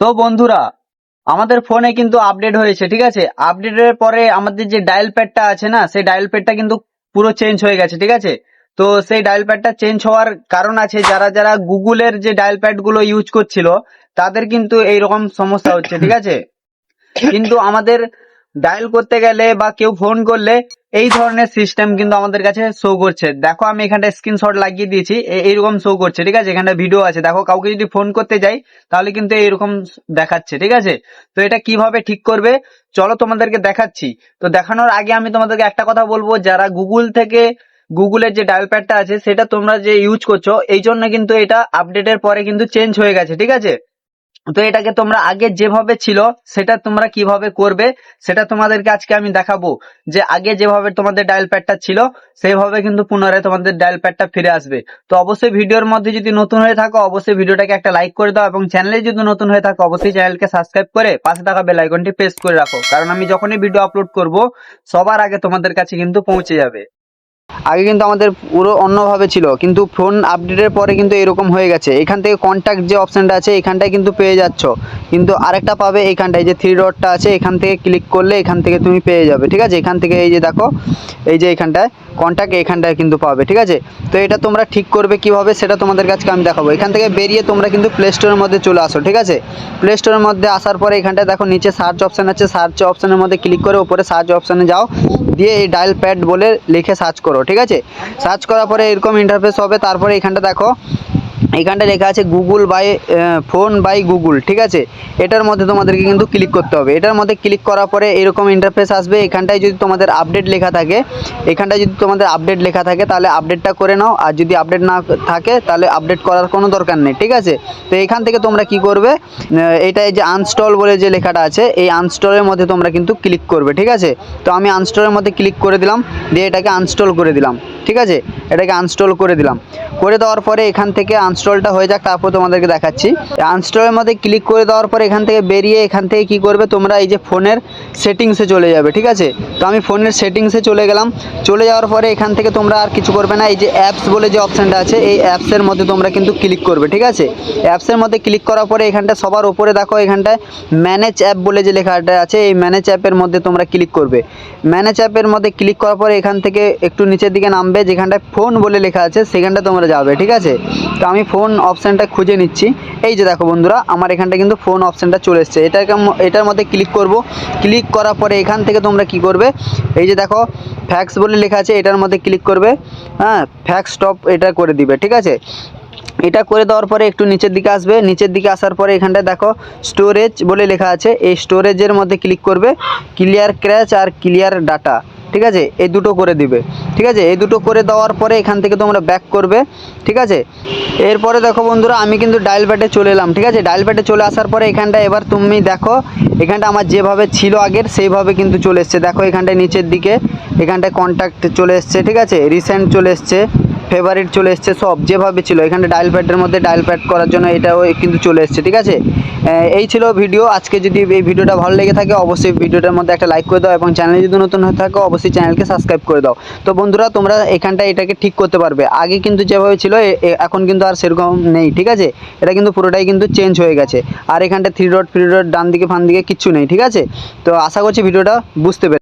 তো বন্ধুরা, আমাদের ফোনে কিন্তু আপডেট হয়েছে, ঠিক আছে? আপডেটের পরে আমাদের যে ডায়াল প্যাডটা আছে না, সেই ডায়াল প্যাডটা কিন্তু পুরো চেঞ্জ হয়ে গেছে, ঠিক আছে? তো সেই ডায়াল প্যাডটা চেঞ্জ হওয়ার কারণ আছে, যারা যারা গুগলের যে ডায়াল প্যাডগুলো ইউজ করছিল, তাদের কিন্তু এইরকম সমস্যা হচ্ছে, ঠিক আছে? কিন্তু আমাদের ডায়াল করতে গেলে বা কেউ ফোন করলে এই ধরনের সিস্টেম কিন্তু আমাদের কাছে শো করছে। দেখো, আমি এখানটা স্ক্রিনশট লাগিয়ে দিয়েছি এইরকম শো করছে, ঠিক আছে? এখানটা ভিডিও আছে। দেখো, কাউকে যদি ফোন করতে যাই, তাহলে কিন্তু এইরকম দেখাচ্ছে, ঠিক আছে? তো এটা কীভাবে ঠিক করবে? চলো তোমাদেরকে দেখাচ্ছি। তো দেখানোর আগে আমি তোমাদেরকে একটা কথা বলব, যারা গুগল থেকে গুগলের যে ডায়াল প্যাডটা আছে, সেটা তোমরা যে ইউজ করছ, এই জন্য কিন্তু এটা আপডেটের পরে কিন্তু চেঞ্জ হয়ে গেছে, ঠিক আছে? তো এটাকে তোমরা আগে যেভাবে ছিল, সেটা তোমরা কীভাবে করবে, সেটা তোমাদেরকে আজকে আমি দেখাবো। যে আগে যেভাবে তোমাদের ডায়াল প্যাডটা ছিল, সেইভাবে কিন্তু পুনরায় তোমাদের ডায়াল প্যাডটা ফিরে আসবে। তো অবশ্যই ভিডিওর মধ্যে যদি নতুন হয়ে থাকো, অবশ্যই ভিডিওটাকে একটা লাইক করে দাও এবং চ্যানেলে যদি নতুন হয়ে থাকো, অবশ্যই চ্যানেলকে সাবস্ক্রাইব করে পাশে থাকা বেল আইকনটি প্রেস করে রাখো। কারণ আমি যখনই ভিডিও আপলোড করব, সবার আগে তোমাদের কাছে কিন্তু পৌঁছে যাবে। আগে কিন্তু আমাদের পুরো অন্যভাবে ছিল, কিন্তু ফোন আপডেটের পরে কিন্তু এরকম হয়ে গেছে। এখান থেকে কন্ট্যাক্ট যে অপশানটা আছে, এখানটায় কিন্তু পেয়ে যাচ্ছ। কিন্তু আরেকটা পাবে এখানটায়, যে থ্রি ডটটা আছে, এখান থেকে ক্লিক করলে এখান থেকে তুমি পেয়ে যাবে, ঠিক আছে? এখান থেকে এই যে দেখো, এই যে এখানটায় কন্ট্যাক্ট এখানটায় কিন্তু পাবে, ঠিক আছে? তো এটা তোমরা ঠিক করবে কীভাবে, সেটা তোমাদের কাছে আমি দেখাবো। এখান থেকে বেরিয়ে তোমরা কিন্তু প্লে স্টোরের মধ্যে চলে আসো, ঠিক আছে? প্লে স্টোরের মধ্যে আসার পরে এখানটায় দেখো, নিচে সার্চ অপশান আছে সার্চ অপশনের মধ্যে ক্লিক করে উপরে সার্চ অপশানে যাও। দিয়ে এই ডায়াল প্যাড বলে লিখে সার্চ করো, ঠিক আছে? সার্চ করার পরে এরকম ইন্টারফেস হবে, তারপরে এখানটা দেখো। এখানটা লেখা আছে Google by phone by Google ঠিক আছে? এটার মধ্যে তোমাদেরকে কিন্তু ক্লিক করতে হবে। এটার মধ্যে ক্লিক করার পরে এরকম ইন্টারফেস আসবে। এখানটায় যদি তোমাদের আপডেট লেখা থাকে এখানটায় যদি তোমাদের আপডেট লেখা থাকে তাহলে আপডেটটা করে নাও। আর যদি আপডেট না থাকে তাহলে আপডেট করার কোনো দরকার নেই ঠিক আছে? তো এখান থেকে তোমরা কি করবে? আহ, এটা এই যে আনস্টল বলে যে লেখাটা আছে এই আনস্টলের মধ্যে তোমরা কিন্তু ক্লিক করবে ঠিক আছে? তো আমি আনস্টলের মধ্যে ক্লিক করে দিলাম দিয়ে এটাকে আনস্টল করে দিলাম ঠিক আছে? এটাকে আনস্টল করে দিলাম। করে দেওয়ার পরে এখান থেকে আনস্টলটা হয়ে যাক, তারপর তোমাদেরকে দেখাচ্ছি। আনস্টলের মধ্যে ক্লিক করে দেওয়ার পরে এখান থেকে বেরিয়ে এখান থেকে কি করবে, তোমরা এই যে ফোনের সেটিংসে চলে যাবে, ঠিক আছে? তো আমি ফোনের সেটিংসে চলে গেলাম। চলে যাওয়ার পরে এখান থেকে তোমরা আর কিছু করবে না, এই যে অ্যাপস বলে যে অপশানটা আছে, এই অ্যাপসের মধ্যে তোমরা কিন্তু ক্লিক করবে, ঠিক আছে? অ্যাপসের মধ্যে ক্লিক করার পরে এখানটা সবার উপরে দেখো, এখানটায় ম্যানেজ অ্যাপ বলে যে লেখাটা আছে, এই ম্যানেজ অ্যাপের মধ্যে তোমরা ক্লিক করবে। ম্যানেজ অ্যাপের মধ্যে ক্লিক করার পরে এখান থেকে একটু নিচের দিকে নামবে, যেখানটায় ফোন বলে লেখা আছে সেখানটা তোমরা যাবে, ঠিক আছে? তো আমি ফোন অপশানটা খুঁজে নিচ্ছি। এই যে দেখো বন্ধুরা, আমার এখানটা কিন্তু ফোন অপশানটা চলে এসছে। এটাকে এটার মধ্যে ক্লিক করব। ক্লিক করার পরে এখান থেকে তোমরা কি করবে? এই যে দেখো ফ্যাক্স বলে লেখা আছে, এটার মধ্যে ক্লিক করবে। হ্যাঁ ফ্যাক্স স্টপ এটা করে দিবে, ঠিক আছে? এটা করে দেওয়ার পরে একটু নিচের দিকে আসবে। নিচের দিকে আসার পরে এখানটায় দেখো স্টোরেজ বলে লেখা আছে। এই স্টোরেজের মধ্যে ক্লিক করবে। ক্লিয়ার ক্র্যাচ আর ক্লিয়ার ডাটা ঠিক আছে? এই দুটো করে দিবে। ঠিক আছে? এই দুটো করে দেওয়ার পরে এখান থেকে তোমরা ব্যাক করবে। ঠিক আছে? এরপরে দেখো বন্ধুরা, আমি কিন্তু ডায়াল প্যাটে চলে এলাম। ঠিক আছে? ডায়াল প্যাটে চলে আসার পরে এখানটা এবার তুমি দেখো, এখানটা আমার যেভাবে ছিল আগের, সেইভাবে কিন্তু চলে এসছে। দেখো এখানটায় নিচের দিকে, এখানটায় কন্ট্যাক্ট চলে এসছে। ঠিক আছে? রিসেন্ট চলে এসছে। ফেভারিট চলে এসছে সব যেভাবে ছিল। এখানে ডায়াল প্যাডের মধ্যে ডায়াল প্যাড করার জন্য এটাও কিন্তু চলে এসছে, ঠিক আছে? এই ছিল ভিডিও আজকে যদি এই ভিডিওটা ভালো লেগে থাকে, অবশ্যই ভিডিওটার মধ্যে একটা লাইক করে দাও এবং চ্যানেলে যদি নতুন হয়ে থাকো, অবশ্যই চ্যানেলকে সাবস্ক্রাইব করে দাও। তো বন্ধুরা, তোমরা এখানটা এটাকে ঠিক করতে পারবে। আগে কিন্তু যেভাবে ছিল এখন কিন্তু আর সেরকম নেই, ঠিক আছে? এটা কিন্তু পুরোটাই কিন্তু চেঞ্জ হয়ে গেছে। আর এখানটা থ্রি ডট ফ্রি ডট ডান দিকে ফান দিকে কিচ্ছু নেই, ঠিক আছে? তো আশা করছি ভিডিওটা বুঝতে পেরে